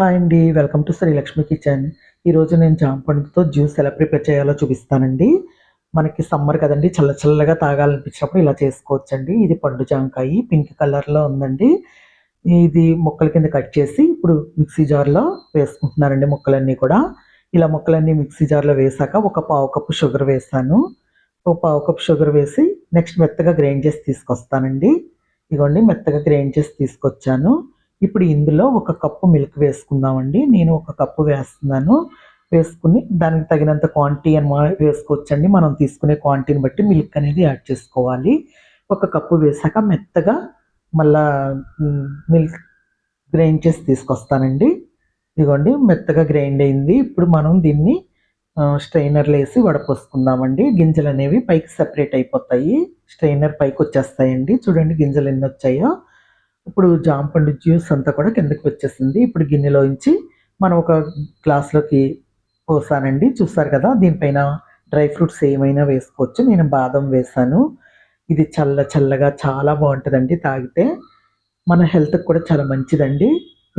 Hi అండి welcome to Srilakshmi kitchen. ఈరోజు నేను జాంపండుతో జ్యూస్ ఎలా ప్రిపేర్ చేయాలో చూపిస్తానండి. మనకి సమ్మర్ కదండి చల్ల చల్లగా తాగాలనిపించినప్పుడు ఇలా చేసుకోవచ్చండి. ఇది పండు జామకాయ పింక్ కలర్లో ఉందండి. ఇది ముక్కల కింద కట్ చేసి ఇప్పుడు మిక్సీ జార్లో వేసుకుంటున్నారండి ముక్కలన్నీ కూడా. ఇలా ముక్కలన్నీ మిక్సీ జార్లో వేసాక ఒక పావు కప్పు షుగర్ వేసాను. ఒక పావు కప్పు షుగర్ వేసి నెక్స్ట్ మెత్తగా గ్రైండ్ చేసి తీసుకొస్తానండి. ఇదిగోండి మెత్తగా గ్రైండ్ చేసి తీసుకొచ్చాను. ఇప్పుడు ఇందులో ఒక కప్పు మిల్క్ వేసుకుందామండి. నేను ఒక కప్పు వేస్తున్నాను. వేసుకుని దానికి తగినంత క్వాంటిటీ అని వేసుకోవచ్చండి. మనం తీసుకునే క్వాంటిటీని బట్టి మిల్క్ అనేది యాడ్ చేసుకోవాలి. ఒక కప్పు వేసాక మెత్తగా మళ్ళా మిల్క్ గ్రైండ్ చేసి తీసుకొస్తానండి. ఇదిగోండి మెత్తగా గ్రైండ్ అయింది. ఇప్పుడు మనం దీన్ని స్ట్రైనర్లు వేసి వడపోసుకుందామండి. గింజలు అనేవి పైకి సెపరేట్ అయిపోతాయి. స్ట్రైనర్ పైకి వచ్చేస్తాయండి చూడండి గింజలు ఎన్ని వచ్చాయో. ఇప్పుడు జాంపండు జ్యూస్ అంతా కూడా కిందకి వచ్చేసింది. ఇప్పుడు గిన్నెలోంచి మనం ఒక గ్లాస్లోకి పోసానండి. చూస్తారు కదా దీనిపైన డ్రై ఫ్రూట్స్ ఏమైనా వేసుకోవచ్చు. నేను బాదం వేసాను. ఇది చల్ల చల్లగా చాలా బాగుంటుందండి తాగితే. మన హెల్త్కి కూడా చాలా మంచిదండి.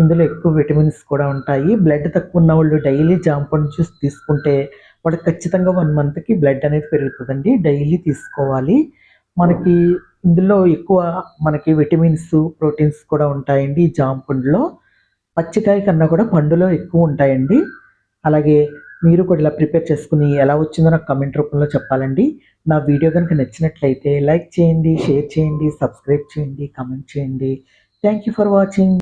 ఇందులో ఎక్కువ విటమిన్స్ కూడా ఉంటాయి. బ్లడ్ తక్కువ ఉన్న వాళ్ళు డైలీ జాంపండు జ్యూస్ తీసుకుంటే వాళ్ళకి ఖచ్చితంగా వన్ మంత్కి బ్లడ్ అనేది పెరుగుతుందండి. డైలీ తీసుకోవాలి. మనకి ఇందులో ఎక్కువ మనకి విటమిన్స్ ప్రోటీన్స్ కూడా ఉంటాయండి జామ పండులో. పచ్చికాయ కన్నా కూడా పండులో ఎక్కువ ఉంటాయండి. అలాగే మీరు కూడా ఇలా ప్రిపేర్ చేసుకుని ఎలా వచ్చిందో నాకు కమెంట్ రూపంలో చెప్పాలండి. నా వీడియో కనుక నచ్చినట్లయితే లైక్ చేయండి షేర్ చేయండి సబ్స్క్రైబ్ చేయండి కమెంట్ చేయండి. Thank you for watching